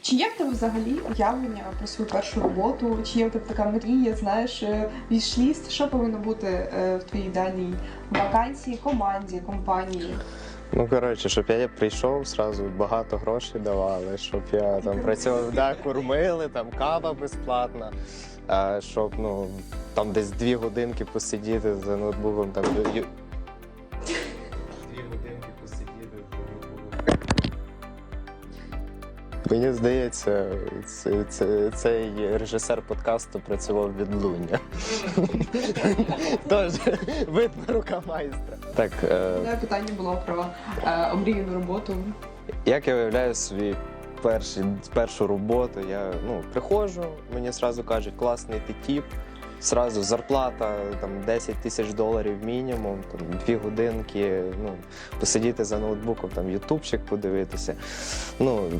Чи є в тебе взагалі уявлення про свою першу роботу? Чи є в тебе така мрія, знаєш, е, вішліст? Що повинно бути е, в твоїй ідеальній вакансії, команді, компанії? Ну, коротше, щоб я прийшов, зразу багато грошей давали, щоб я там працював, да, кормили, там кава безплатна. Щоб ну, там десь дві годинки посидіти за ноутбуком, там Мені здається, це, це, цей режисер подкасту працював відлуння. Тож, видно рука майстра. Так, е, питання було про е, омріяну роботу. Як я уявляю свій перший, першу роботу, я ну, приходжу, мені одразу кажуть, класний ти тіп, Сразу зарплата там 10 тисяч доларів мінімум, там дві годинки, ну, посидіти за ноутбуком, там ютубчик подивитися. Ну,